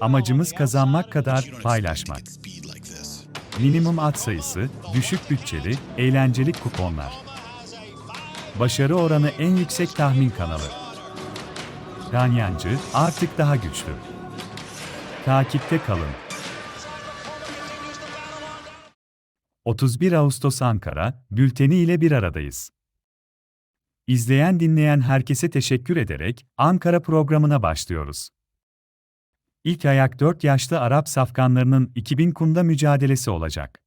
Amacımız kazanmak kadar paylaşmak. Minimum at sayısı, düşük bütçeli, eğlenceli kuponlar. Başarı oranı en yüksek tahmin kanalı. Ganyancı artık daha güçlü. Takipte kalın. 31 Ağustos Ankara, bülteni ile bir aradayız. İzleyen dinleyen herkese teşekkür ederek Ankara programına başlıyoruz. İlk ayak 4 yaşlı Arap safkanlarının 2000 kumda mücadelesi olacak.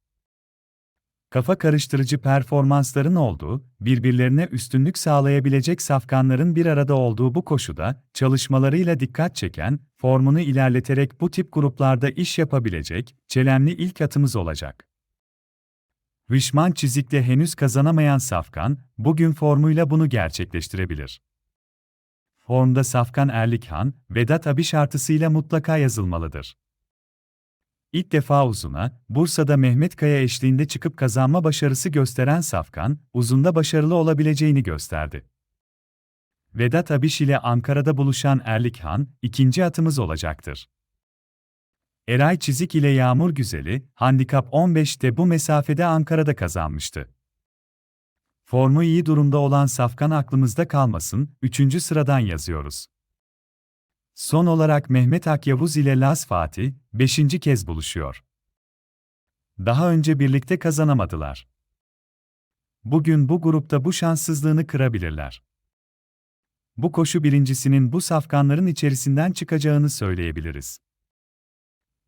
Kafa karıştırıcı performansların olduğu, birbirlerine üstünlük sağlayabilecek safkanların bir arada olduğu bu koşuda, çalışmalarıyla dikkat çeken, formunu ilerleterek bu tip gruplarda iş yapabilecek, çelemli ilk atımız olacak. Rişman çizikle henüz kazanamayan Safkan, bugün formuyla bunu gerçekleştirebilir. Formda Safkan Erlikhan, Vedat Abi şartısıyla mutlaka yazılmalıdır. İlk defa uzuna, Bursa'da Mehmet Kaya eşliğinde çıkıp kazanma başarısı gösteren Safkan, uzunda başarılı olabileceğini gösterdi. Vedat Abiş ile Ankara'da buluşan Erlikhan, ikinci atımız olacaktır. Eray Çizik ile Yağmur Güzeli, Handikap 15'te bu mesafede Ankara'da kazanmıştı. Formu iyi durumda olan Safkan aklımızda kalmasın, 3. sıradan yazıyoruz. Son olarak Mehmet Akyavuz ile Laz Fatih, 5. kez buluşuyor. Daha önce birlikte kazanamadılar. Bugün bu grupta bu şanssızlığını kırabilirler. Bu koşu birincisinin bu safkanların içerisinden çıkacağını söyleyebiliriz.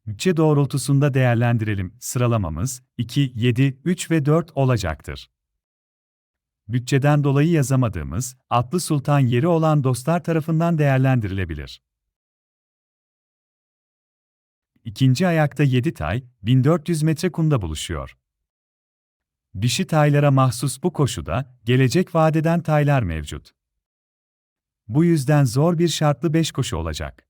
Bütçe doğrultusunda değerlendirelim. Sıralamamız 2, 7, 3 ve 4 olacaktır. Bütçeden dolayı yazamadığımız, Atlı Sultan yeri olan dostlar tarafından değerlendirilebilir. İkinci ayakta 7 tay, 1400 metre kumda buluşuyor. Dişi taylara mahsus bu koşuda, gelecek vadeden taylar mevcut. Bu yüzden zor bir şartlı 5 koşu olacak.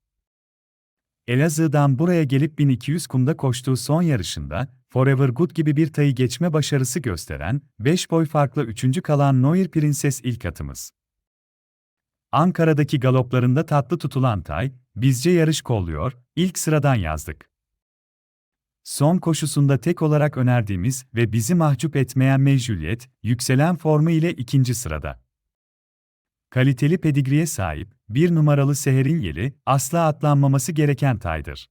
Elazığ'dan buraya gelip 1200 kumda koştuğu son yarışında, Forever Good gibi bir tayı geçme başarısı gösteren, 5 boy farklı 3. kalan Noir Prenses ilk atımız. Ankara'daki galoplarında tatlı tutulan tay, bizce yarış kolluyor, ilk sıradan yazdık. Son koşusunda tek olarak önerdiğimiz ve bizi mahcup etmeyen May Juliet, yükselen formu ile ikinci sırada. Kaliteli pedigriye sahip, bir numaralı Seher'in yeli, asla atlanmaması gereken taydır.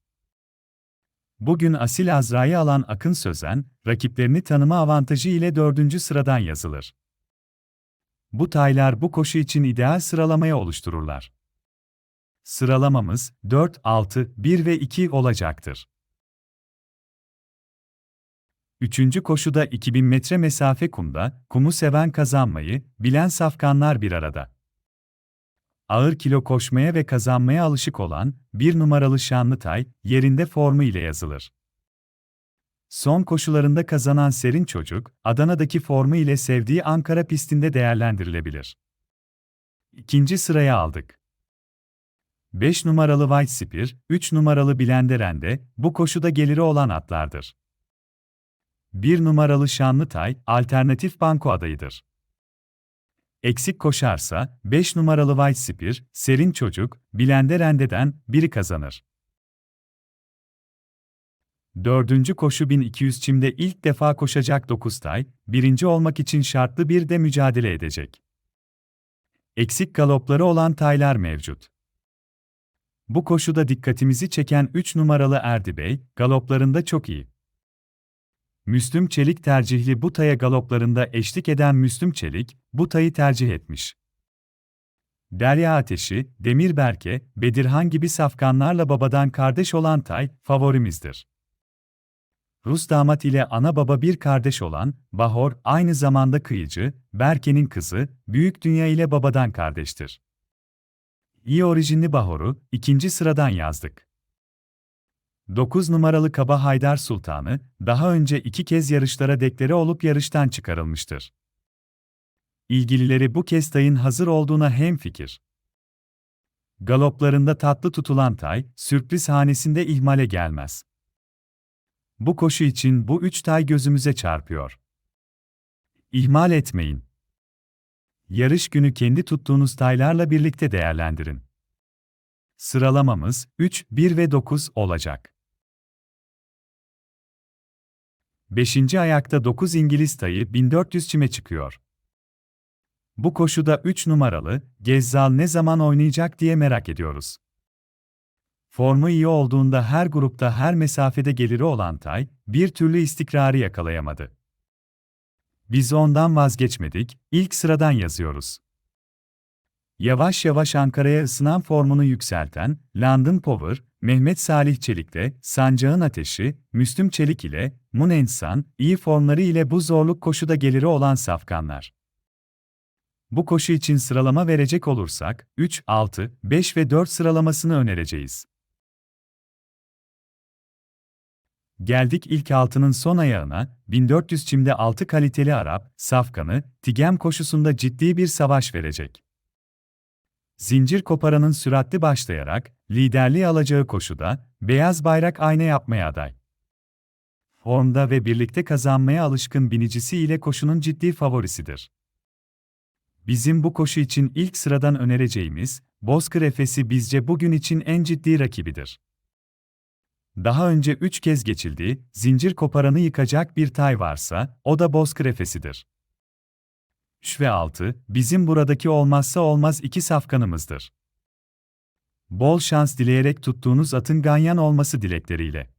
Bugün Asil Azra'yı alan Akın Sözen, rakiplerini tanıma avantajı ile dördüncü sıradan yazılır. Bu taylar bu koşu için ideal sıralamaya oluştururlar. Sıralamamız 4, 6, 1 ve 2 olacaktır. Üçüncü koşuda 2000 metre mesafe kumda, kumu seven kazanmayı, bilen safkanlar bir arada ağır kilo koşmaya ve kazanmaya alışık olan, bir numaralı Şanlıtay, yerinde formu ile yazılır. Son koşularında kazanan Serin Çocuk, Adana'daki formu ile sevdiği Ankara pistinde değerlendirilebilir. İkinci sıraya aldık. 5 numaralı White Spear, 3 numaralı Blenderende, bu koşuda geliri olan atlardır. 1 numaralı Şanlıtay, alternatif banko adayıdır. Eksik koşarsa, 5 numaralı White Spear, Serin Çocuk, Bilende Rende'den biri kazanır. Dördüncü koşu 1200 çimde ilk defa koşacak 9 tay, birinci olmak için şartlı bir de mücadele edecek. Eksik galopları olan taylar mevcut. Bu koşuda dikkatimizi çeken 3 numaralı Erdi Bey, galoplarında çok iyi. Müslüm Çelik tercihli bu taya galoplarında eşlik eden Müslüm Çelik, bu tayı tercih etmiş. Derya Ateşi, Demir Berke, Bedirhan gibi safkanlarla babadan kardeş olan tay, favorimizdir. Rus damat ile ana baba bir kardeş olan, Bahor, aynı zamanda kıyıcı, Berke'nin kızı, Büyük Dünya ile babadan kardeştir. İyi orijinli Bahor'u, ikinci sıradan yazdık. 9 numaralı Kaba Haydar Sultanı, daha önce iki kez yarışlara deklare olup yarıştan çıkarılmıştır. İlgilileri bu kez tayın hazır olduğuna hemfikir. Galoplarında tatlı tutulan tay, sürpriz hanesinde ihmale gelmez. Bu koşu için bu üç tay gözümüze çarpıyor. İhmal etmeyin. Yarış günü kendi tuttuğunuz taylarla birlikte değerlendirin. Sıralamamız 3, 1 ve 9 olacak. 5. ayakta 9 İngiliz tayı 1400 çime çıkıyor. Bu koşuda 3 numaralı Gezzal ne zaman oynayacak diye merak ediyoruz. Formu iyi olduğunda her grupta her mesafede geliri olan Tay, bir türlü istikrarı yakalayamadı. Biz ondan vazgeçmedik, ilk sıradan yazıyoruz. Yavaş yavaş Ankara'ya ısınan formunu yükselten, London Power, Mehmet Salih Çelik'te, Sancağın Ateşi, Müslüm Çelik ile, Mun Ensan, iyi formları ile bu zorluk koşuda geliri olan safkanlar. Bu koşu için sıralama verecek olursak, 3, 6, 5 ve 4 sıralamasını önereceğiz. Geldik ilk altının son ayağına, 1400 çimde 6 kaliteli Arap, Safkan'ı, Tigem koşusunda ciddi bir savaş verecek. Zincir koparanın süratli başlayarak, liderliği alacağı koşuda, beyaz bayrak ayna yapmaya aday. Formda ve birlikte kazanmaya alışkın binicisi ile koşunun ciddi favorisidir. Bizim bu koşu için ilk sıradan önereceğimiz, Bozkır Efes'i bizce bugün için en ciddi rakibidir. Daha önce üç kez geçildi, zincir koparanı yıkacak bir tay varsa, o da Bozkır Efes'idir. 3 ve 6, bizim buradaki olmazsa olmaz iki safkanımızdır. Bol şans dileyerek tuttuğunuz atın ganyan olması dilekleriyle.